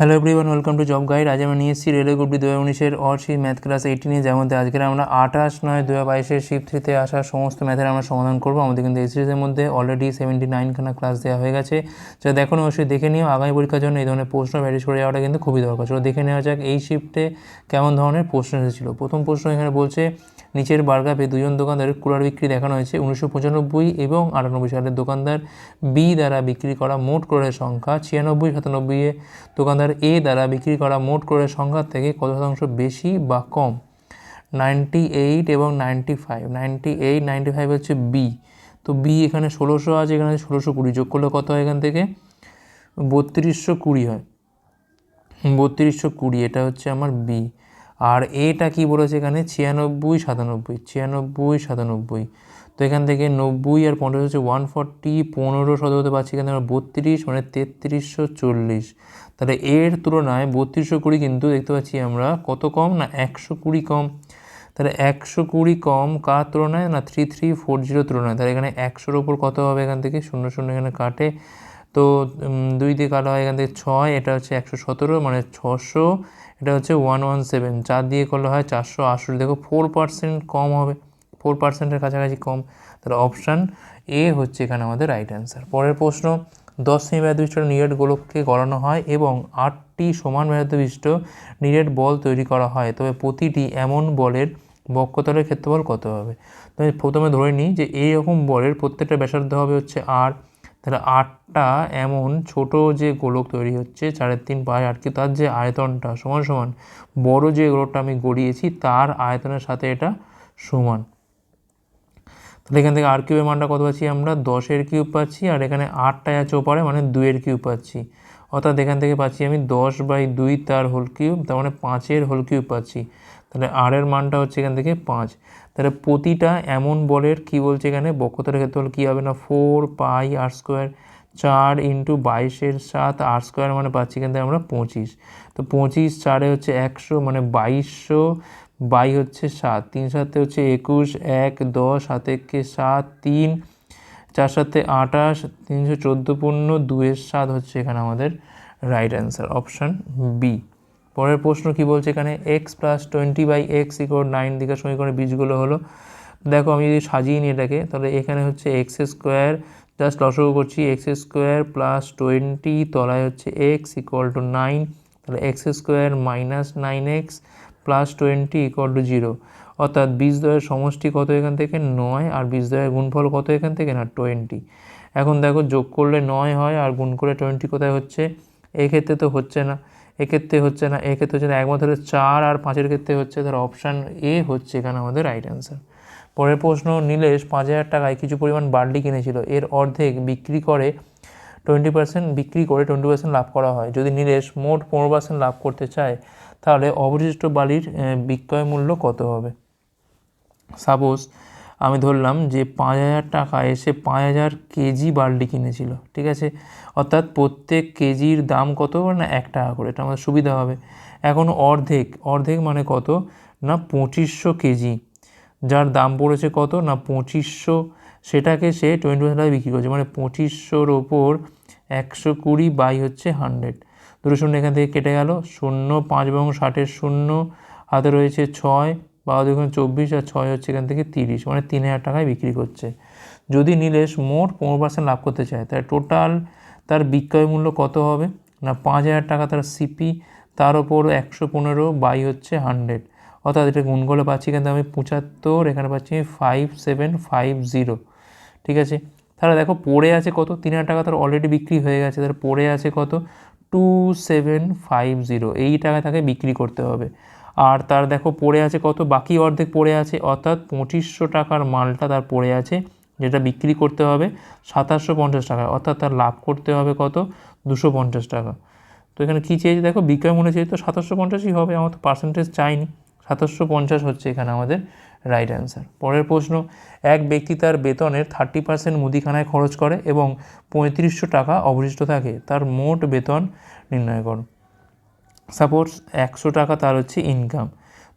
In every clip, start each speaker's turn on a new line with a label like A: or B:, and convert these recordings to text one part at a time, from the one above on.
A: Hello everyone welcome to job guide আজ আমরা নিয়ে এসেছি রেলওয়ে গ্রুপ দু হাজার উনিশের অর্শি ম্যাথ ক্লাস এইটিনে যেমন মধ্যে। আজকের আমরা আঠাশ নয় দু হাজার বাইশের শিফট থ্রিতে আসা সমস্ত ম্যাথের আমরা সমাধান করব। আমাদের কিন্তু এই সিরিজের মধ্যে অলরেডি সেভেন্টি নাইনখানা ক্লাস দেওয়া হয়ে গেছে। যা দেখো অবশ্যই দেখে নিও। আগামী পরীক্ষার জন্য এই ধরনের প্রশ্ন প্র্যাকটিস করে যাওয়াটা কিন্তু খুবই দরকার। চলো দেখে নেওয়া যাক এই শিফটে কেমন ধরনের প্রশ্ন এসেছিল। প্রথম প্রশ্ন এখানে বলছে নিচের বার্গাপে দুজন দোকানদারের কুলার বিক্রি দেখানো হয়েছে উনিশশো পঁচানব্বই এবং আটানব্বই সালের দোকানদার বি দ্বারা বিক্রি করা মোট ক্রয়ের সংখ্যা। ছিয়ানব্বই, সাতানব্বই এ দোকানদার এ দ্বারা বিক্রি করা মোট ক্রয়ের সংখ্যার থেকে কত শতাংশ বেশি বা কম? নাইনটি এইট এবং ninety five. Ninety eight, ninety five হচ্ছে বি তো বি এখানে ষোলোশো আছে, এখানে ষোলোশো কুড়ি। যোগ করলে কত হয় এখান থেকে? বত্রিশশো কুড়ি হয়। বত্রিশশো কুড়ি, এটা হচ্ছে আমার বি আর এটা কি বলেছে এখানে? ছিয়ানব্বই, সাতানব্বই ছিয়ানব্বই, সাতানব্বই। তো এখান থেকে নব্বই আর পনেরো হচ্ছে ওয়ান ফর্টি পনেরো শতকতে পারছি এখানে আমরা বত্রিশ মানে তেত্রিশশো চল্লিশ। তাহলে এর তুলনায় বত্রিশশো কুড়ি কিন্তু দেখতে পাচ্ছি আমরা কত কম না একশো কুড়ি কম? তাহলে একশো কুড়ি কম কার তুলনায়? না থ্রি থ্রি ফোর জিরো তুলনায়। তাহলে এখানে একশোর ওপর কত হবে এখান থেকে? শূন্য শূন্য এখানে কাটে। তো দুই দিয়ে কাটা হয় এখান থেকে ছয়, এটা হচ্ছে একশো সতেরো মানে ছশো। এটা হচ্ছে ওয়ান ওয়ান সেভেন চার দিয়ে করলে হয় চারশো আশি দেখো ফোর পার্সেন্ট কম হবে ফোর পার্সেন্টের কাছাকাছি কম। তাহলে অপশান এ হচ্ছে এখানে আমাদের রাইট অ্যান্সার পরের প্রশ্ন, দশ সেমি ব্যাধ বিশিষ্ট নিরেট গোলককে গড়ানো হয় এবং আটটি সমান ব্যাধ বিশিষ্ট নিরেট বল তৈরি করা হয়। তবে প্রতিটি এমন বলের বক্ষতলের ক্ষেত্রফল কত হবে? তো প্রথমে ধরে নিই যে এইরকম বলের প্রত্যেকটা ব্যাসার্ধ হবে হচ্ছে আর তাহলে আটটা এমন ছোট যে গোলক তৈরি হচ্ছে, চারের তিন পাঁচ আট কি তার যে আয়তনটা সমান সমান, বড় যে গোলকটা আমি গড়িয়েছি, তার আয়তনের সাথে এটা সমান। তাহলে এখান থেকে আর কিউবের মানটা কত পাচ্ছি আমরা? দশের কিউব পাচ্ছি, আর এখানে আটটা আছে ওপারে মানে দুইয়ের কিউব পাচ্ছি। অর্থাৎ এখান থেকে পাচ্ছি আমি দশ বাই দুই তার হোল কিউব তার মানে পাঁচের হোল কিউব পাচ্ছি। তাহলে আর এর মানটা হচ্ছে এখান থেকে পাঁচ। তাহলে প্রতিটা এমন বলের কি বলছে এখানে? বক্ষতলের ক্ষেত্রফল কী হবে না? ফোর পাই আর স্কোয়ার চার ইন্টু বাইশের সাত আর স্কোয়ার মানে পাচ্ছি এখান থেকে আমরা পঁচিশ। তো পঁচিশ চারে হচ্ছে একশো মানে বাইশশো বাই হচ্ছে সাত। তিন সাতে হচ্ছে একুশ, এক, দশ হাত সাত, তিন চার সাথে আঠাশ, তিনশো চোদ্দ পূর্ণ, দুয়ের সাত হচ্ছে এখানে আমাদের রাইট অ্যান্সার অপশান বি পরের প্রশ্ন কি বলছে এখানে? X plus twenty by x ইকোর nine দিকে সমীকরণের বীজগুলো হলো। দেখো আমি যদি সাজিয়ে নিই এটাকে, তাহলে এখানে হচ্ছে এক্স স্কোয়ার জাস্ট লসগু করছি এক্স স্কোয়ার প্লাস টোয়েন্টি তলায় হচ্ছে এক্স ইকুয়াল টু নাইন তাহলে x square minus nine x plus twenty equal to zero অর্থাৎ বীজদ্বয়ের সমষ্টি কত এখান থেকে? নয়। আর বীজদ্বয়ের গুণফল কত এখান থেকে? না টোয়েন্টি এখন দেখো, যোগ করলে নয় হয় আর গুণ করে টোয়েন্টি কোথায় হচ্ছে? এক্ষেত্রে তো হচ্ছে না। এক্ষেত্রে হচ্ছে না। এক্ষেত্রে হচ্ছে না। একমাত্র চার আর পাঁচের ক্ষেত্রে হচ্ছে তার অপশান এ হচ্ছে এখানে আমাদের রাইট অ্যান্সার পরের প্রশ্ন, নীলেশ পাঁচ হাজার টাকায় কিছু পরিমাণ বার্লি কিনেছিল। এর অর্ধেক বিক্রি করে টোয়েন্টি পার্সেন্ট বিক্রি করে টোয়েন্টি পার্সেন্ট লাভ করা হয়। যদি নীলেশ মোট পনেরো পার্সেন্ট লাভ করতে চায়, তাহলে অবশিষ্ট বালির বিক্রয় মূল্য কত হবে? সাপোজ আমি ধরলাম যে পাঁচ হাজার টাকা এসে পাঁচ হাজার কেজি বার্লি কিনেছিল, ঠিক আছে? অর্থাৎ প্রত্যেক কেজির দাম কত? না, এক টাকা করে, এটা আমাদের সুবিধা হবে। এখন অর্ধেক অর্ধেক মানে কত? না, পঁচিশশো কেজি। যার দাম পড়েছে কত? না, পঁচিশশো। সেটাকে সে টোয়েন্টি পার্সেন্ট বিক্রি করছে মানে পঁচিশশোর ওপর একশো কুড়ি বাই হচ্ছে হান্ড্রেড দুটো শূন্য এখান থেকে কেটে গেল, শূন্য পাঁচ এবং ষাটের শূন্য, হাতে রয়েছে ছয়। বারো দুগুণ চব্বিশ আর ছয় হচ্ছে এখান থেকে তিরিশ মানে তিন হাজার টাকায় বিক্রি করছে। যদি নীলেশ মোট পনেরো পার্সেন্ট লাভ করতে চায়, তাহলে টোটাল তার বিক্রয় মূল্য কত হবে? না, পাঁচ হাজার টাকা তার সিপি তার ওপর একশো পনেরো বাই হচ্ছে হান্ড্রেড অর্থাৎ এটা গুণ পাচ্ছি কিন্তু আমি পঁচাত্তর, এখানে পাচ্ছি ফাইভ সেভেন ফাইভ জিরো ঠিক আছে? তাহলে দেখো, পড়ে আছে কত? তিন হাজার টাকা তার অলরেডি বিক্রি হয়ে গেছে। তার পড়ে আছে কত? টু সেভেন ফাইভ জিরো এই টাকা তাকে বিক্রি করতে হবে। আর তার দেখো পড়ে আছে কত? বাকি অর্ধেক পড়ে আছে, অর্থাৎ পঁচিশশো টাকার মালটা তার পড়ে আছে, যেটা বিক্রি করতে হবে সাতাশশো পঞ্চাশ টাকা অর্থাৎ তার লাভ করতে হবে কত? দুশো পঞ্চাশ টাকা। তো এখানে কী চেয়েছে? দেখো বিক্রয় মূল্য চেয়েছে তো সাতাশশো পঞ্চাশই হবে, আমার তো পার্সেন্টেজ চাইনি। সাতাশশো পঞ্চাশ হচ্ছে এখানে আমাদের রাইট অ্যান্সার পরের প্রশ্ন, এক ব্যক্তি তার বেতনের থার্টি পার্সেন্ট মুদিখানায় খরচ করে এবং পঁয়ত্রিশশো টাকা অবশিষ্ট থাকে, তার মোট বেতন নির্ণয় করো। সাপোজ একশো টাকা তার হচ্ছে ইনকাম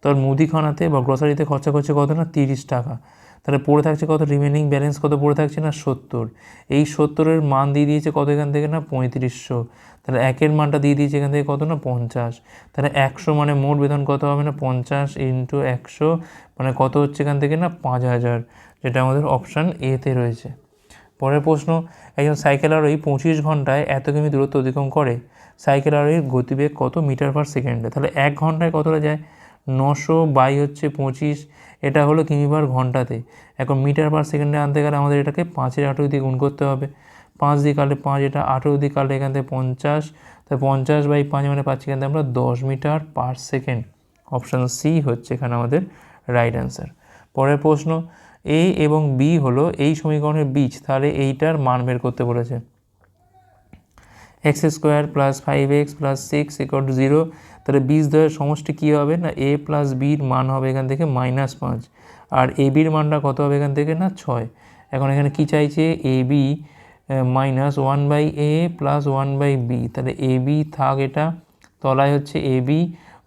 A: তোর মুদিখানাতে বা গ্রসারিতে খরচা করছে কত না? তিরিশ টাকা। তাহলে পড়ে থাকছে কত? রিমেনিং ব্যালেন্স কত? পড়ে থাকছে না? সত্তর। এই সত্তরের মান দিয়ে দিয়েছে কত এখান থেকে না? পঁয়ত্রিশশো। তাহলে একের মানটা দিয়ে দিয়েছে এখান থেকে কত না? পঞ্চাশ। তাহলে একশো মানে মোট বেতন কত হবে না? পঞ্চাশ ইন্টু একশো মানে কত হচ্ছে এখান থেকে না? পাঁচ হাজার, যেটা আমাদের অপশান এতে রয়েছে। পরের প্রশ্ন, একজন সাইকেল আরোহী পঁচিশ ঘন্টায় এত কিমি দূরত্ব অতিক্রম করে? সাইকেল আরোহীর গতিবেগ কত মিটার পার সেকেন্ডে? তাহলে এক ঘন্টায় কতটা যায়? নশো বাই হচ্ছে পঁচিশ। এটা হলো কিমি পার ঘন্টাতে। এখন মিটার পার সেকেন্ডে আনতে গেলে আমাদের এটাকে পাঁচের আঠেরো দিয়ে গুণ করতে হবে। পাঁচ দিয়ে কাটলে পাঁচ, এটা আঠেরো দিয়ে কাটলে এখান থেকে পঞ্চাশ। তাই পঞ্চাশ বাই পাঁচ মানে পাচ্ছি এখান থেকে আমরা দশ metre per second. Option C হচ্ছে এখানে আমাদের রাইট অ্যান্সার পরের প্রশ্ন এ এবং বি হলো এই সমীকরণের বীজ। তাহলে এইটার মান বের করতে বলেছে। X square plus five x plus six ইকট জিরো তাহলে বীজ দ্বয়ের সমষ্টি কী হবে? না এ প্লাস বির মান হবে এখান থেকে মাইনাস পাঁচ, আর এ বির মানটা কত হবে এখান থেকে? না, ছয়। এখন এখানে কি চাইছে? A B minus one by A plus one by B তাহলে এ বি থাক এটা, তলায় হচ্ছে এ বি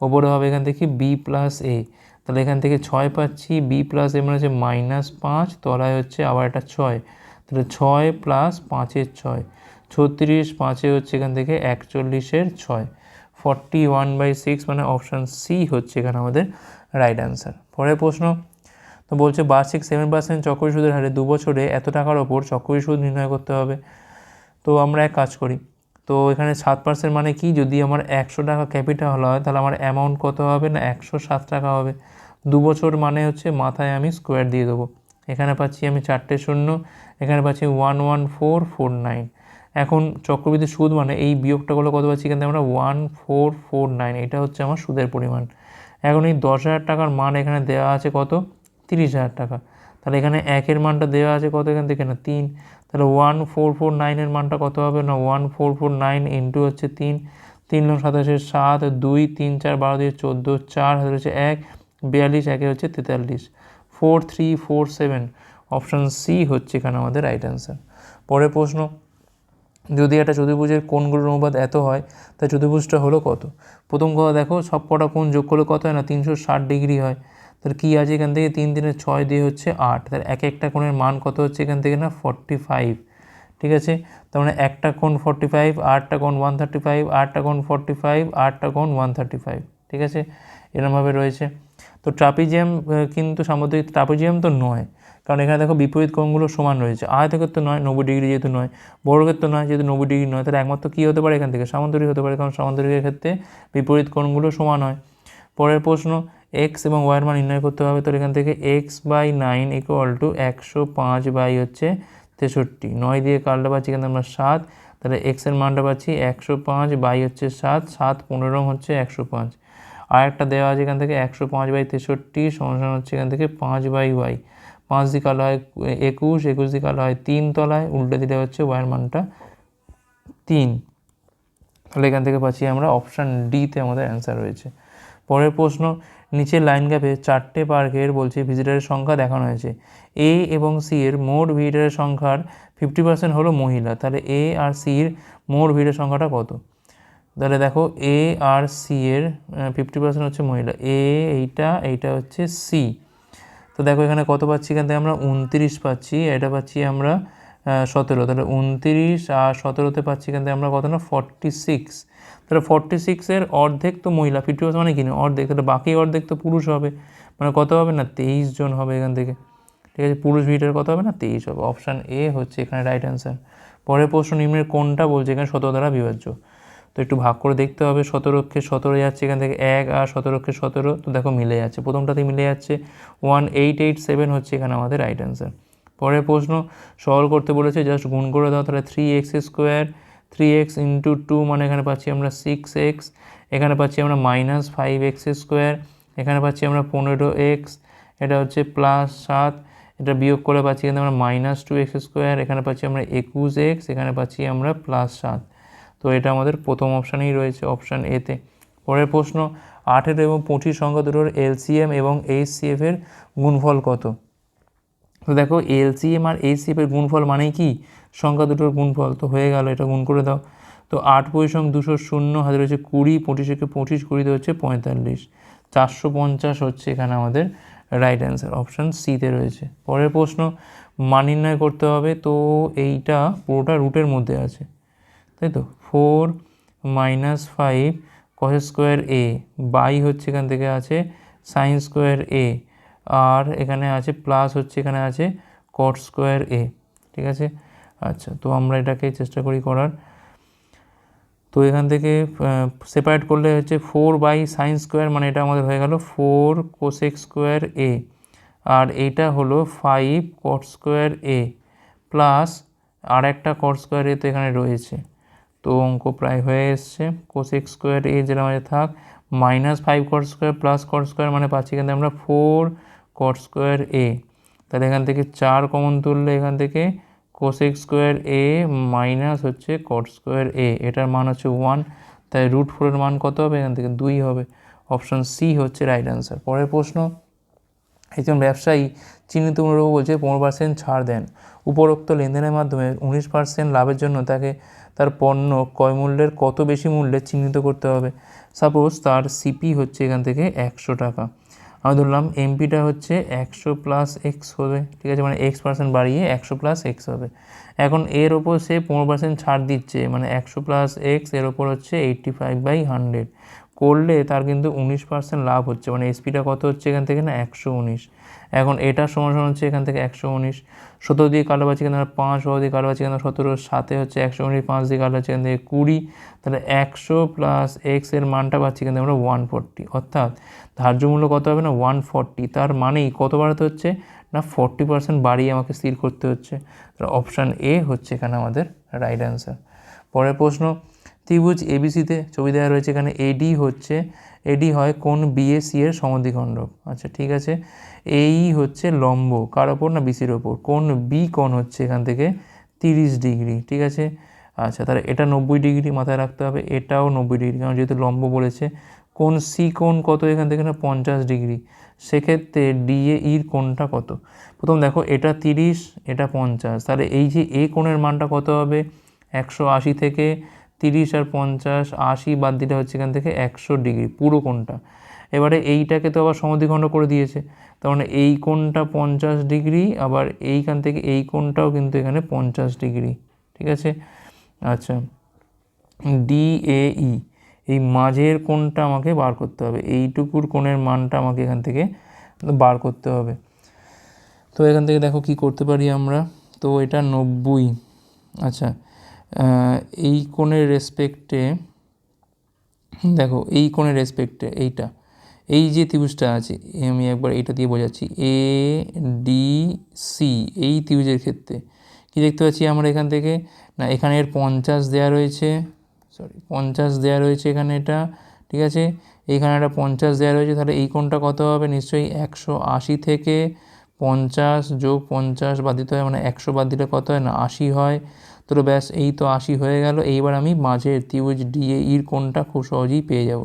A: ওপরে হবে এখান থেকে বি প্লাস এ তাহলে এখান থেকে ছয় পাচ্ছি বি প্লাস এ মানে হচ্ছে মাইনাস পাঁচ, তলায় হচ্ছে আবার এটা ছয়, তাহলে ছয় প্লাস পাঁচের ছয় ছত্রিশ, পাঁচে হচ্ছে এখান থেকে একচল্লিশের ছয়। ফর্টি ওয়ান বাই সিক্স মানে অপশান সি হচ্ছে এখানে আমাদের রাইট অ্যান্সার পরের প্রশ্ন, তো বলছে বার্ষিক সেভেন পার্সেন্ট চক্রী সুদের হারে দু বছরে এত টাকার ওপর চক্রী সুদ নির্ণয় করতে হবে। তো আমরা এক কাজ করি, তো এখানে সাত পার্সেন্ট মানে কি? যদি আমার একশো টাকা ক্যাপিটাল হয়, তাহলে আমার অ্যামাউন্ট কত হবে না একশো সাত টাকা হবে? দু বছর মানে হচ্ছে মাথায় আমি স্কোয়ার দিয়ে দেবো। এখানে পাচ্ছি আমি চারটে শূন্য, এখানে পাচ্ছি one one four four nine এখন চক্রবৃদ্ধি সুদ মানে এই বিয়োগটা করলে কত পাচ্ছি থেকে আমরা ওয়ান ফোর ফোর নাইন এটা হচ্ছে আমার সুদের পরিমাণ। এখন এই দশ হাজার টাকার মান এখানে দেওয়া আছে কত? তিরিশ হাজার টাকা। তাহলে এখানে একের মানটা দেওয়া আছে কত এখান থেকে? না, তিন। তাহলে ওয়ান ফোর ফোর নাইনের মানটা কত হবে? না one four four nine into হচ্ছে তিন। তিন নং সাতাশের সাত, দুই, তিন, চার, বারো দিয়ে চোদ্দ, চার, হাতে হচ্ছে এক, বিয়াল্লিশ, একে হচ্ছে তেতাল্লিশ। Four three four seven option C হচ্ছে এখানে আমাদের রাইট অ্যান্সার পরের প্রশ্ন যদি একটা চতুর্ভুজের কোণগুলোর অনুপাত এত হয় তাই চতুর্ভুজটা হলো কত? প্রথম কথা দেখো, সব কটা কোণ যোগ করলে কত হয় না? তিনশো ষাট ডিগ্রি হয়। তাহলে কী আছে এখান থেকে? তিন দিনের ছয় দিয়ে হচ্ছে আট। তাহলে এক একটা কোণের মান কত হচ্ছে এখান থেকে না? Forty five. ঠিক আছে? তার মানে একটা কোণ ফর্টি ফাইভ, আটটা কোণ ওয়ান থার্টি ফাইভ, আটটা কোণ ফর্টি ফাইভ, আটটা কোণ ওয়ান থার্টি ফাইভ। ঠিক আছে? এরমভাবে রয়েছে। তো ট্রাপিজিয়াম কিন্তু সামুদ্রিক ট্রাপিজিয়াম তো নয়। কারণ এখানে দেখো বিপরীত কোণগুলো সমান রয়েছে। আয়তকের তো নয়, নব্বই ডিগ্রি যেহেতু নয় বর্গের তো নয় যেহেতু নব্বই ডিগ্রি নয়, তাহলে একমাত্র কী হতে পারে এখান থেকে? সামান্তরিক হতে পারে, কারণ সামুদ্রিকের ক্ষেত্রে বিপরীত কোণগুলো সমান হয়। পরের প্রশ্ন এক্স এবং ওয়াইয়ের মান নির্ণয় করতে হবে তো এখান থেকে x by nine equal to একশো পাঁচ বাই হচ্ছে তেষট্টি। নয় দিয়ে কাটলে পাচ্ছি এখানে আমরা সাত, তাহলে এক্সের মানটা পাচ্ছি একশো পাঁচ বাই হচ্ছে সাত সাত পনেরো হচ্ছে একশো পাঁচ। আর একটা দেওয়া আছে এখান থেকে একশো পাঁচ বাই তেষট্টি, সমান হচ্ছে এখান থেকে পাঁচ বাই ওয়াই পাঁচ দিয়ে কালো হয় একুশ একুশ দিয়ে কালো হয় তিন তলায়, উল্টে দিলে হচ্ছে ওয়াইয়ের মানটা তিন। তাহলে এখান থেকে পাচ্ছি আমরা অপশান ডিতে আমাদের অ্যান্সার রয়েছে। পরের প্রশ্ন, নিচের লাইন গ্যাপে চারটে পার্কের বলছে ভিজিটারের সংখ্যা দেখানো হয়েছে। এ এবং সি এর মোট ভিজিটারের সংখ্যার ফিফটি পার্সেন্ট হলো মহিলা, তাহলে এ আর সি এর মোট ভিড়ের সংখ্যাটা কত? তাহলে দেখো এ আর সি এর ফিফটি পার্সেন্ট হচ্ছে মহিলা এ এইটা এইটা হচ্ছে সি তো দেখো এখানে কত পাচ্ছি এখান থেকে আমরা উনত্রিশ পাচ্ছি, এটা পাচ্ছি আমরা সতেরো। তাহলে উনত্রিশ আর সতেরোতে পাচ্ছি এখান থেকে আমরা কত না? ফর্টি সিক্স তাহলে ফর্টি সিক্সের অর্ধেক তো মহিলা ফিফটি পার্সেন্ট মানে কি না? অর্ধেক, তাহলে বাকি অর্ধেক তো পুরুষ হবে। মানে কত হবে না? তেইশ জন হবে এখান থেকে। ঠিক আছে? পুরুষ ভিটের কত হবে না? তেইশ হবে। অপশান এ হচ্ছে এখানে রাইট অ্যান্সার পরের প্রশ্ন নিম্নের কোনটা বলছে? এখানে সতেরো দ্বারা বিভাজ্য। তো একটু ভাগ করে দেখতে হবে সতেরোকে সতেরো যাচ্ছে এখান থেকে এক আর সতেরোকে সতেরো, তো দেখো মিলে যাচ্ছে প্রথমটাতে মিলে যাচ্ছে। ওয়ান এইট এইট সেভেন হচ্ছে এখানে আমাদের রাইট অ্যান্সার পরের প্রশ্ন সলভ করতে বলেছে জাস্ট গুণ করে দাও, তাহলে three x square three x into two মানে এখানে পাচ্ছি আমরা সিক্স এক্স এখানে পাচ্ছি আমরা মাইনাস ফাইভ এক্স স্কোয়ার এখানে পাচ্ছি আমরা পনেরো এক্স এটা হচ্ছে প্লাস সাত, এটা বিয়োগ করে পাচ্ছি এখানে আমরা মাইনাস টু এক্স স্কোয়ার এখানে পাচ্ছি আমরা একুশ এক্স এখানে পাচ্ছি আমরা প্লাস সাত। তো এটা আমাদের প্রথম অপশানেই রয়েছে অপশান এতে পরের প্রশ্ন, আঠেরো এবং পঁচিশ সংখ্যা দুটোর এলসিএম এবং এইচসিএফ এর গুণফল কত? তো দেখো এলসিএম আর এইচসিএফ এর গুণফল মানেই কি? সংখ্যা দুটোর গুণফল। তো হয়ে গেল, এটা গুণ করে দাও। তো আট পরিসং দুশো শূন্য হাজার হচ্ছে কুড়ি পঁচিশকে পঁচিশ কুড়িতে হচ্ছে পঁয়তাল্লিশ। চারশো পঞ্চাশ হচ্ছে এখানে আমাদের রাইট অ্যান্সার অপশান সিতে রয়েছে। পরের প্রশ্ন, মান নির্ণয় করতে হবে, তো এইটা পুরোটা রুটের মধ্যে আছে। তাই তো? Four minus five cos square A. By হচ্ছে এখান থেকে আছে সাইন স্কোয়ার এ। আর এখানে আছে প্লাস হচ্ছে এখানে আছে কট স্কোয়ার এ। ঠিক আছে? আচ্ছা তো আমরা এটাকে চেষ্টা করি করার। তো এখান থেকে সেপারেট করলে হচ্ছে ফোর বাই সাইন স্কোয়ার মানে এটা আমাদের হয়ে গেল ফোর কোসেক স্কোয়ার এ। আর এইটা হলো five cot square A. Plus আর একটা কট স্কোয়ার এ তো এখানে রয়েছে। তো অঙ্ক প্রায় হয়ে এসছে। কোসেক স্কোয়ার এ যেটা আমাদের থাক minus five cot square plus cot square মানে পাচ্ছি এখান থেকে আমরা ফোর কট স্কোয়ার এ তাহলে এখান থেকে চার কমন তুললে এখান থেকে কোসেক স্কোয়ার এ মাইনাস হচ্ছে কট স্কোয়ার এ এটার মান হচ্ছে ওয়ান তাই রুট ফোরের মান কত হবে? এখান থেকে দুই হবে। অপশন সি হচ্ছে রাইট অ্যান্সার পরের প্রশ্ন, একজন ব্যবসায়ী চিহ্নিত মূল্য বলছে পনেরো পার্সেন্ট ছাড় দেন। উপরোক্ত লেনদেনের মাধ্যমে উনিশ পার্সেন্ট লাভের জন্য তাকে তার পণ্য ক্রয় মূল্যের কত বেশি মূল্যে চিহ্নিত করতে হবে? সাপোজ তার সিপি হচ্ছে এখান থেকে একশো টাকা। আমি ধরলাম এমপিটা হচ্ছে একশো প্লাস এক্স হবে। ঠিক আছে? মানে এক্স পার্সেন্ট বাড়িয়ে একশো প্লাস এক্স হবে। এখন এর ওপর সে পনেরো পার্সেন্ট ছাড় দিচ্ছে। মানে একশো প্লাস এক্সের ওপর হচ্ছে এইট্টি ফাইভ বাই হান্ড্রেড করলে তার কিন্তু উনিশ পার্সেন্ট লাভ হচ্ছে। মানে এসপিটা কত হচ্ছে এখান থেকে? না, একশো উনিশ। এখন এটা সমান সমান হচ্ছে এখান থেকে একশো উনিশ। সতেরো দিয়ে কালো পাচ্ছি এখানে পাঁচ, বারো দিয়ে কালো পাচ্ছি সতেরো সাথে হচ্ছে একশো উনিশ, পাঁচ দিয়ে কালো হচ্ছে এখান থেকে কুড়ি। তাহলে একশো প্লাস এক্সের মানটা পাচ্ছি থেকে আমরা ওয়ান ফোরটি অর্থাৎ ধার্য মূল্য কত হবে না? ওয়ান ফর্টি তার মানেই কত বাড়াতে হচ্ছে? না ফর্টি পার্সেন্ট বাড়িয়ে আমাকে স্থির করতে হচ্ছে। তাহলে অপশান এ হচ্ছে এখানে আমাদের রাইট অ্যান্সার পরের প্রশ্ন ত্রিভুজ এবিসিতে ছবি দেওয়া রয়েছে এখানে এডি হচ্ছে এডি হয় কোন বিএসি এর সমদ্বিখণ্ডক। আচ্ছা ঠিক আছে। এই হচ্ছে লম্ব, কার ওপর না বিসির ওপর? কোন বি কোণ হচ্ছে এখান থেকে? তিরিশ ডিগ্রি, ঠিক আছে? আচ্ছা তাহলে এটা নব্বই ডিগ্রি মাথায় রাখতে হবে, এটাও নব্বই ডিগ্রি, কারণ যেহেতু লম্ব বলেছে, কোন সি কোণ কত এখান থেকে না? পঞ্চাশ ডিগ্রি। সেক্ষেত্রে ডিএ ইর কোণটা কত? প্রথম দেখো, এটা তিরিশ, এটা পঞ্চাশ, তাহলে এই যে এ কোণের মানটা কত হবে? একশো আশি থেকে তিরিশ আর পঞ্চাশ, আশি বাদ দিলে হচ্ছে এখান থেকে একশো ডিগ্রি, পুরো কোণটা। এবারে এইটাকে তো আবার সমদ্বিখণ্ড করে দিয়েছে। তার মানে এই কোণটা পঞ্চাশ ডিগ্রি, আবার এইখান থেকে এই কোণটাও কিন্তু এখানে পঞ্চাশ ডিগ্রি, ঠিক আছে? আচ্ছা ডিএই, এই মাঝের কোণটা আমাকে বার করতে হবে। এইটুকুর কোণের মানটা আমাকে এখান থেকে বার করতে হবে। তো এখান থেকে দেখো কি করতে পারি আমরা? তো এটা নব্বই আচ্ছা এই কোণের রেসপেক্টে দেখো, এই কোণের রেসপেক্টে এইটা। এই যে ত্রিভুজটা আছে, আমি একবার এটা দিয়ে বোঝাচ্ছি। এ ডি সি এই ত্রিভুজের ক্ষেত্রে কি দেখতে পাচ্ছি আমরা এখান থেকে? না, এখানে এর পঞ্চাশ দেওয়া রয়েছে। সরি পঞ্চাশ দেওয়া রয়েছে এখানে এটা, ঠিক আছে? এইখানে একটা পঞ্চাশ দেওয়া রয়েছে, তাহলে এই কোণটা কত হবে? নিশ্চয়ই একশো আশি থেকে পঞ্চাশ যোগ পঞ্চাশ বাদ দিতে হয় মানে একশো বাদ দিলে কত হয়? না, আশি হয়। তো ব্যাস, এই তো আশি হয়ে গেল। এইবার আমি মাঝের ত্রিভুজ ডিএ ইর কোণটা খুব সহজেই পেয়ে যাব।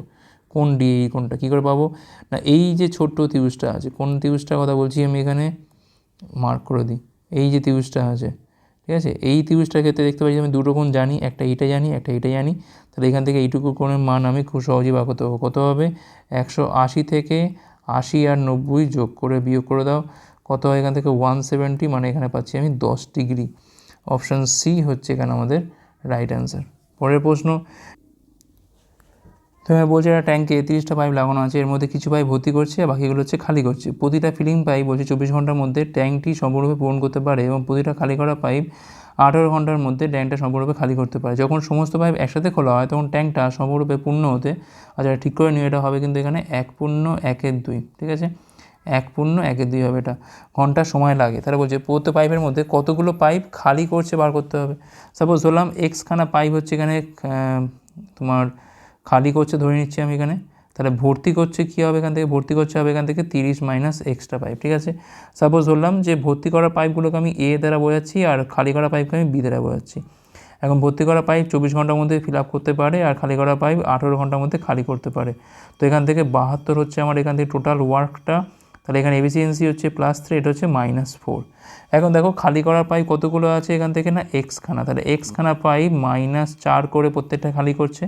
A: কোন ডিএ ই কোণটা কী করে পাবো? না, এই যে ছোট্ট ত্রিভুজটা আছে কোন ত্রিভুজটার কথা বলছি আমি এখানে মার্ক করে দিই। এই যে ত্রিভুজটা আছে, ঠিক আছে? এই ত্রিভুজটার ক্ষেত্রে দেখতে পাচ্ছি আমি দুটো কোণ জানি, একটা এইটা জানি, একটা এইটা জানি। তাহলে এখান থেকে এইটুকু কোণের মান আমি খুব সহজেই বার করতে কত হবে? একশো আশি থেকে আশি আর নব্বই যোগ করে বিয়োগ করে দাও। কত হয় এখান থেকে? ওয়ান সেভেন্টি মানে এখানে পাচ্ছি আমি দশ ডিগ্রি। অপশান সি হচ্ছে এখানে আমাদের রাইট অ্যান্সার পরের প্রশ্ন, তো আমি বলছি একটা ট্যাঙ্কে তিরিশটা পাইপ লাগানো আছে, এর মধ্যে কিছু পাইপ ভর্তি করছে আর বাকিগুলো হচ্ছে খালি করছে। প্রতিটা ফিলিং পাইপ বলছে চব্বিশ ঘণ্টার মধ্যে ট্যাঙ্কটি সম্পূর্ণরূপে পূরণ করতে পারে এবং প্রতিটা খালি করা পাইপ আঠেরো ঘণ্টার মধ্যে ট্যাঙ্কটা সম্পূর্ণরূপে খালি করতে পারে। যখন সমস্ত পাইপ একসাথে খোলা হয়, তখন ট্যাঙ্কটা সম্পূর্ণরূপে পূর্ণ হতে আচ্ছা ঠিক করে নিয়ে এটা হবে কিন্তু এখানে এক পূর্ণ একের দুই, ঠিক আছে? এক পূর্ণ একের দুই হবে এটা। ঘণ্টা সময় লাগে। তারা বলছে প্রত পাইপের মধ্যে কতগুলো পাইপ খালি করছে বার করতে হবে। সাপোজ ধরলাম এক্সখানা পাইপ হচ্ছে এখানে তোমার খালি করছে ধরে নিচ্ছি আমি এখানে। তাহলে ভর্তি করছে কী হবে এখান থেকে? ভর্তি করছে হবে এখান থেকে তিরিশ মাইনাস এক্সট্রা পাইপ, ঠিক আছে? সাপোজ ধরলাম যে ভর্তি করা পাইপগুলোকে আমি এ দ্বারা বোঝাচ্ছি আর খালি করা পাইপকে আমি বি দ্বারা বোঝাচ্ছি। এখন ভর্তি করা পাইপ চব্বিশ ঘণ্টার মধ্যে ফিল আপ করতে পারে আর খালি করা পাইপ আঠেরো ঘণ্টার মধ্যে খালি করতে পারে। তো এখান থেকে বাহাত্তর হচ্ছে আমার এখান থেকে টোটাল ওয়ার্কটা তাহলে এখানে এফিসিয়েন্সি হচ্ছে প্লাস থ্রি এটা হচ্ছে মাইনাস ফোর এখন দেখো খালি করার পাইপ কতগুলো আছে এখান থেকে না? এক্সখানা তাহলে এক্স খানা পাইপ মাইনাস চার করে প্রত্যেকটা খালি করছে।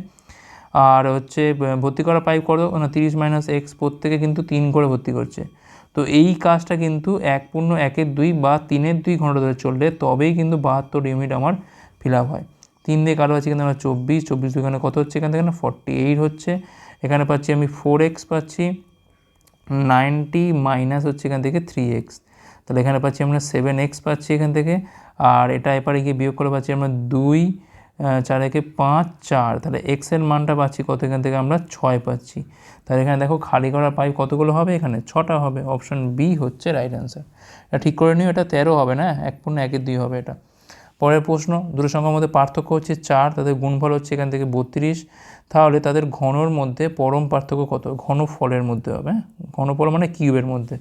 A: আর হচ্ছে ভর্তি করা পাইপ করো, না, তিরিশ মাইনাস এক্স প্রত্যেকে কিন্তু তিন করে ভর্তি করছে। তো এই কাজটা কিন্তু এক পূর্ণ একের দুই বা তিনের দুই ঘণ্টা ধরে চললে তবেই কিন্তু বাহাত্তর ইউনিট আমার ফিল আপ হয়। তিন দিয়ে কারও আছে কিন্তু আমার চব্বিশ চব্বিশ দুখানে কত হচ্ছে এখান থেকে না? ফর্টি এইট হচ্ছে। এখানে পাচ্ছি আমি ফোর এক্স পাচ্ছি। নাইনটি মাইনাস হচ্ছে এখান থেকে থ্রি এক্স তাহলে এখানে পাচ্ছি আমরা সেভেন এক্স পাচ্ছি এখান থেকে, আর এটা এপারে গিয়ে বিয়োগ করে পাচ্ছি আমরা দুই চার একে পাঁচ, চার। তাহলে এক্সের মানটা পাচ্ছি কত? এখান থেকে আমরা ছয় পাচ্ছি। তাহলে এখানে দেখো খালি করা পাইপ কতগুলো হবে? এখানে ছটা হবে। অপশন বি হচ্ছে রাইট অ্যান্সার এটা ঠিক করে নিও, এটা তেরো হবে না? এক পূর্ণ একের দুই হবে এটা। পরের প্রশ্ন দুটো সংখ্যার মধ্যে পার্থক্য হচ্ছে চার, তাদের গুণফল হচ্ছে এখান থেকে বত্রিশ। তাহলে তাদের ঘনর মধ্যে পরম পার্থক্য কত? ঘন ফলের মধ্যে হবে হ্যাঁ? ঘনফল মানে কিউবের মধ্যে।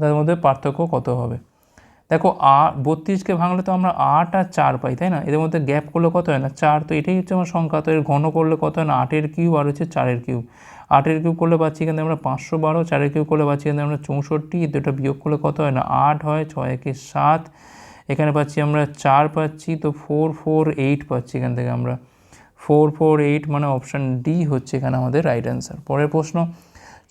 A: তাদের মধ্যে পার্থক্য কত হবে? দেখো, আ, বত্রিশকে ভাঙলে তো আমরা আট আর চার পাই, তাই না? এদের মধ্যে গ্যাপ করলে কত হয় না? চার। তো এটাই হচ্ছে আমার সংখ্যা। তো এর ঘন করলে কত হয় না? আটের কিউব আর হচ্ছে চারের কিউব। আটের কিউব করলে পাচ্ছি এখানে আমরা পাঁচশো বারো, চারের কিউব করলে পাচ্ছি এখানে আমরা চৌষট্টি। দুটো বিয়োগ করলে কত হয় না? আট হয়, ছয় একে সাত। এখানে পাচ্ছি আমরা চার পাচ্ছি, তো ফোর ফোর এইট পাচ্ছি এখান থেকে আমরা। ফোর ফোর এইট মানে অপশান ডি হচ্ছে এখানে আমাদের রাইট অ্যান্সার পরের প্রশ্ন,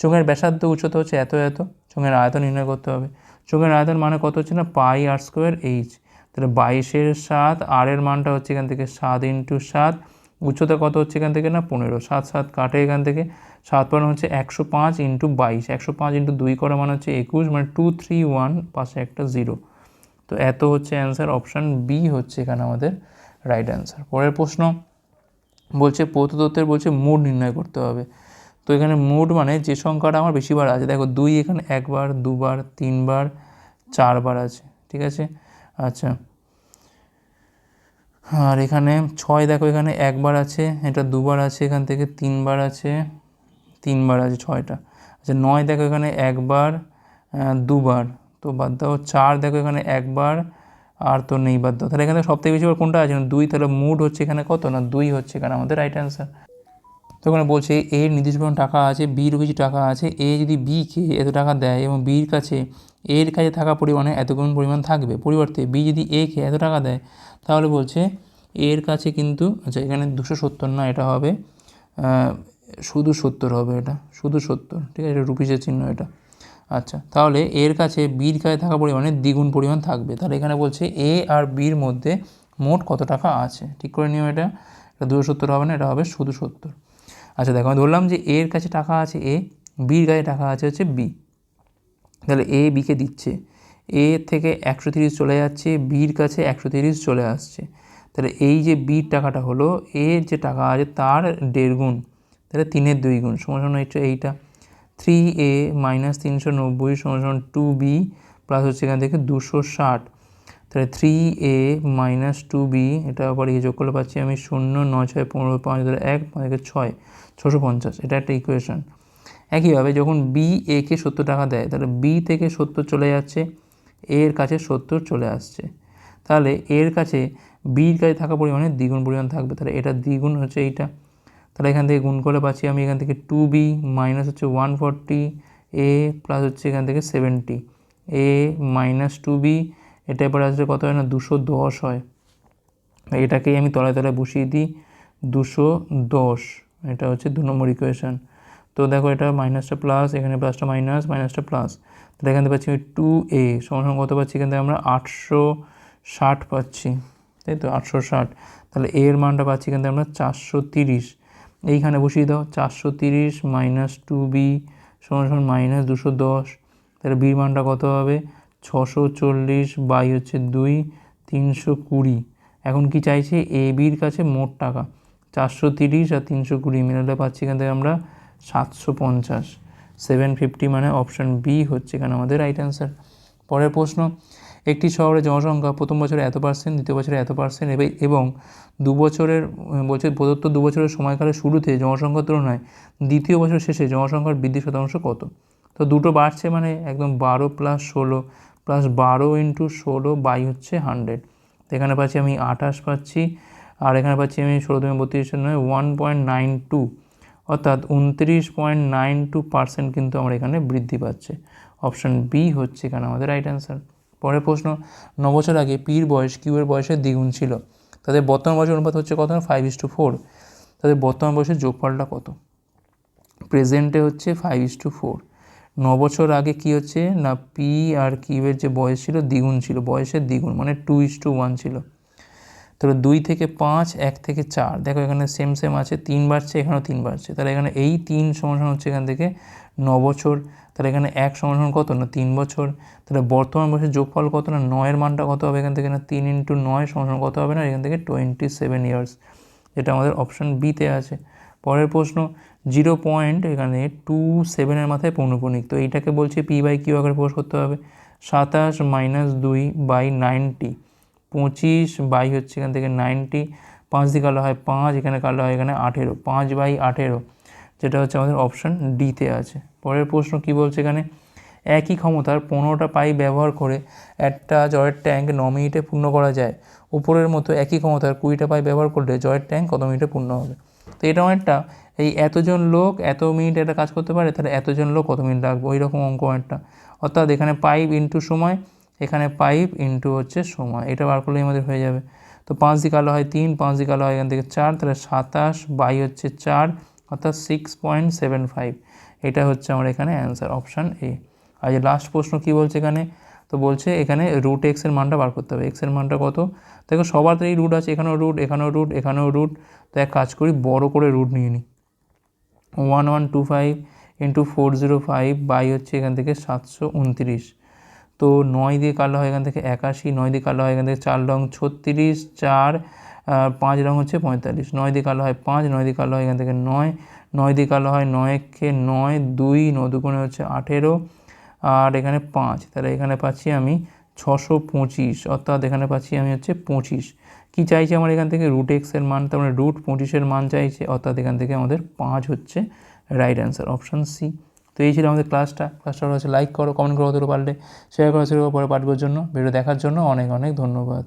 A: চোখের ব্যাসার্ধ উচ্চতা হচ্ছে এত এত, চোখের আয়তন নির্ণয় করতে হবে। চোখের আয়তন মানে কত হচ্ছে না? পাই আর স্কোয়ার এইচ তাহলে বাইশের সাত আর এর মানটা হচ্ছে এখান থেকে সাত ইন্টু সাত, উচ্চতা কত হচ্ছে এখান থেকে না? পনেরো। সাত সাত কাটে এখান থেকে। সাত মানে হচ্ছে একশো পাঁচ ইন্টু বাইশ। একশো পাঁচ ইন্টু দুই করা মানে হচ্ছে একুশ মানে টু থ্রি ওয়ান পাশে একটা জিরো তো এত হচ্ছে অ্যান্সার অপশান বি হচ্ছে এখানে আমাদের রাইট অ্যান্সার পরের প্রশ্ন বলছে প্রদত্তের বলছে মুড নির্ণয় করতে হবে। তো এখানে মুড মানে যে সংখ্যাটা আমার বেশিবার আছে, দেখো দুই এখানে একবার, দুবার, তিনবার, চারবার আছে, ঠিক আছে? আচ্ছা। আর এখানে ছয় দেখো, এখানে একবার আছে, এটা দুবার আছে এখান থেকে, তিনবার আছে তিনবার আছে ছয়টা। আচ্ছা নয় দেখো এখানে একবার দুবার। তো বাদ দাও চার, দেখো এখানে একবার আর তো নেই, বাদ দাও। তাহলে এখানে সবথেকে বেশি বার কোনটা আছে? দুই, তাহলে মুড হচ্ছে এখানে কত? না, দুই হচ্ছে এখানে আমাদের রাইট অ্যান্সার তো ওখানে বলছে এর নির্দিষ্ট পরিমাণ টাকা আছে বির কিছু টাকা আছে এ যদি বিকে এত টাকা দেয় এবং বির কাছে এর কাছে থাকা পরিমাণে এতগুণ পরিমাণ থাকবে, পরিবর্তে বি যদি এ কে এত টাকা দেয়, তাহলে বলছে এর কাছে কিন্তু আচ্ছা এখানে দুশো সত্তর না, এটা হবে শুধু সত্তর হবে এটা, শুধু সত্তর, ঠিক আছে? এটা রুপিসের চিহ্ন এটা। আচ্ছা তাহলে এর কাছে বির কাছে থাকা পরিমাণে দ্বিগুণ পরিমাণ থাকবে। তাহলে এখানে বলছে এ আর বির মধ্যে মোট কত টাকা আছে? ঠিক করে নিও এটা। এটা দুশো সত্তর হবে না, এটা হবে শুধু সত্তর। আচ্ছা দেখো, আমি ধরলাম যে এর কাছে টাকা আছে এ বির কাছে টাকা আছে হচ্ছে বি তাহলে এ বিকে দিচ্ছে। এ থেকে একশো তিরিশ চলে যাচ্ছে বির কাছে একশো তিরিশ চলে আসছে। তাহলে এই যে বির টাকাটা হলো এর যে টাকা আছে তার দেড় গুণ। তাহলে তিনের দুই গুণ, সমান সমান হচ্ছে এইটা। থ্রি এ মাইনাস তিনশো নব্বই সমান টু বি প্লাস হচ্ছে এখান থেকে দুশো ষাট। তাহলে three A minus two B, এটা আবার এই যোগ করলে পাচ্ছি আমি শূন্য, নয়, ছয়, পনেরো, পাঁচ ধরে এক, পাঁচ ছয়, ছশো পঞ্চাশ। এটা একটা ইকুয়েশন একইভাবে যখন বি এ কে সত্তর টাকা দেয়, তাহলে বি থেকে সত্তর চলে যাচ্ছে, এর কাছে সত্তর চলে আসছে। তাহলে এর কাছে বির কাছে থাকা পরিমাণে দ্বিগুণ পরিমাণ থাকবে। তাহলে এটা দ্বিগুণ হচ্ছে এইটা। তাহলে এখান থেকে গুণ করে পাচ্ছি আমি এখান থেকে টু বি মাইনাস হচ্ছে ওয়ান ফর্টি এ প্লাস হচ্ছে এখান থেকে seventy A minus two B এটা এবার আসলে কত হয় না? দুশো দশ হয়। এটাকেই আমি তলায় তলায় বসিয়ে দিই, দুশো দশ। এটা হচ্ছে দু নম্বর ইকুয়েশান তো দেখো এটা মাইনাসটা প্লাস এখানে প্লাসটা মাইনাস মাইনাসটা প্লাস তাহলে এখান থেকে পাচ্ছি আমি টু এ সমান কত পাচ্ছি? এখান থেকে আমরা আটশো ষাট পাচ্ছি। তাই তো? আটশো ষাট। তাহলে এর মানটা পাচ্ছি এখান থেকে আমরা চারশো তিরিশ। এইখানে বসিয়ে দাও, চারশো তিরিশ মাইনাস টু বি সমান সমান মাইনাস দুশো দশ। তাহলে বির মানটা কত হবে? ছশো চল্লিশ বাই হচ্ছে দুই, তিনশো কুড়ি। এখন কি চাইছে? এ বির কাছে মোট টাকা। চারশো তিরিশ আর তিনশো কুড়ি মিলালে পাচ্ছি এখান থেকে আমরা সাতশো পঞ্চাশ। সেভেন ফিফটি মানে অপশান বি হচ্ছে এখানে আমাদের রাইট অ্যান্সার পরের প্রশ্ন একটি শহরের জনসংখ্যা প্রথম বছরে এত পার্সেন্ট দ্বিতীয় বছরে এত পার্সেন্ট এবং দু বছরের বলছে প্রদত্ত দু বছরের সময়কালের শুরুতে জনসংখ্যার তুলনায় দ্বিতীয় বছর শেষে জনসংখ্যার বৃদ্ধি শতাংশ কত? তো দুটো বাড়ছে মানে একদম বারো প্লাস ষোলো প্লাস বারো ইন্টু ষোলো বাই হচ্ছে হান্ড্রেড এখানে পাচ্ছি আমি আঠাশ পাচ্ছি, আর এখানে পাচ্ছি আমি ষোলো দুই বত্রিশ নয় ওয়ান পয়েন্ট নাইন টু অর্থাৎ উনত্রিশ পয়েন্ট নাইন টু পার্সেন্ট কিন্তু আমরা এখানে বৃদ্ধি পাচ্ছে। অপশান বি হচ্ছে এখানে আমাদের রাইট অ্যান্সার পরের প্রশ্ন, ন বছর আগে পির বয়স কিউয়ের বয়সের দ্বিগুণ ছিল। তাদের বর্তমান বয়সের অনুপাত হচ্ছে কত? ফাইভ ইস টু ফোর তাদের বর্তমান বয়সের যোগফলটা কত? প্রেজেন্টে হচ্ছে ফাইভ ইস টু ফোর ন বছর আগে কি হচ্ছে? না পি আর কিউয়ের যে বয়স ছিল, দ্বিগুণ ছিল। বয়সের দ্বিগুণ মানে টু ইস টু ওয়ান ছিল। তাহলে দুই থেকে পাঁচ, এক থেকে চার। দেখো এখানে সেম সেম আছে। তিন বাড়ছে, এখানেও তিন বাড়ছে। তাহলে এখানে এই তিন সমান হচ্ছে এখান থেকে ন বছর তাহলে এখানে এক সমান কত না তিন বছর? তাহলে বর্তমান বয়সের যোগফল কত না নয়ের মানটা কত হবে এখান থেকে? না তিন ইন্টু নয় সমান কত হবে না? এখান থেকে টোয়েন্টি সেভেন ইয়ার্স যেটা আমাদের অপশান বিতে আছে। পরের প্রশ্ন জিরো পয়েন্ট এখানে টু সেভেনের মাথায় পৌনপুণিক তো এইটাকে বলছে পি বাই কিউ আকারে প্রকাশ করতে হবে। সাতাশ মাইনাস দুই বাই নাইনটি পঁচিশ বাই হচ্ছে এখান থেকে নাইনটি পাঁচ দিয়ে কালো হয় পাঁচ, এখানে কালো হয় এখানে আঠেরো। পাঁচ বাই আঠেরো। যেটা হচ্ছে আমাদের অপশান ডিতে আছে। পরের প্রশ্ন কি বলছে এখানে? একই ক্ষমতার পনেরোটা পাইপ ব্যবহার করে একটা জয়ের ট্যাঙ্ক ন মিনিটে পূর্ণ করা যায়। উপরের মতো একই ক্ষমতার কুড়িটা পাইপ ব্যবহার করলে জয়ের ট্যাঙ্ক কত মিনিটে পূর্ণ হবে? তো এটা অনেকটা এই এতজন লোক এত মিনিট একটা কাজ করতে পারে, তাহলে এতজন লোক কত মিনিট লাগবে? ওই রকম অঙ্ক অনেকটা। অর্থাৎ এখানে পাইপ ইন্টু সময়, এখানে পাইপ ইন্টু হচ্ছে সময়। এটা বার করলেই আমাদের হয়ে যাবে। তো পাঁচ দিকে আলো হয় তিন, পাঁচ দিকে আলো হয় এখান থেকে চার, তাহলে সাতাশ বাই হচ্ছে চার। অর্থাৎ সিক্স পয়েন্ট সেভেন ফাইভ এটা হচ্ছে আমার এখানে অ্যান্সার অপশান এ আর যে লাস্ট প্রশ্ন কী বলছে এখানে? তো বলছে এখানে রুট এক্সের মানটা বার করতে হবে। এক্সের মানটা কত? দেখো সবার তো এই রুট আছে, এখানেও রুট এখানেও রুট এখানেও রুট তো এক কাজ করি, বড় করে রুট নিয়ে নিই one one two five into four zero five by হচ্ছে এখান থেকে সাতশো উনত্রিশ। তো নয় দিয়ে কালো হয় এখান থেকে একাশি, নয় দিয়ে কালো হয় এখান থেকে চার রং ছত্রিশ, চার পাঁচ রং হচ্ছে পঁয়তাল্লিশ। নয় দিয়ে কালো হয় পাঁচ, নয় দিয়ে কালো হয় এখান থেকে নয়। নয় দিয়ে কালো হয় নয় কে নয়, দুই ন দুগুণে হচ্ছে আঠেরো। আর এখানে পাঁচ, তাহলে এখানে পাচ্ছি আমি ছশো পঁচিশ, অর্থাৎ এখানে পাচ্ছি আমি হচ্ছে পঁচিশ। কী চাইছে আমার এখান থেকে? রুট এক্সের মান, তার মানে রুট পঁচিশের মান চাইছে, অর্থাৎ এখান থেকে আমাদের পাঁচ হচ্ছে রাইট অ্যান্সার অপশান সি তো এই ছিল আমাদের ক্লাসটা ক্লাসটা হচ্ছে লাইক করো কমেন্ট করো অতটুকু পারলে শেয়ার করো সেরকম পরে পাঠবার জন্য ভিডিও দেখার জন্য অনেক অনেক ধন্যবাদ।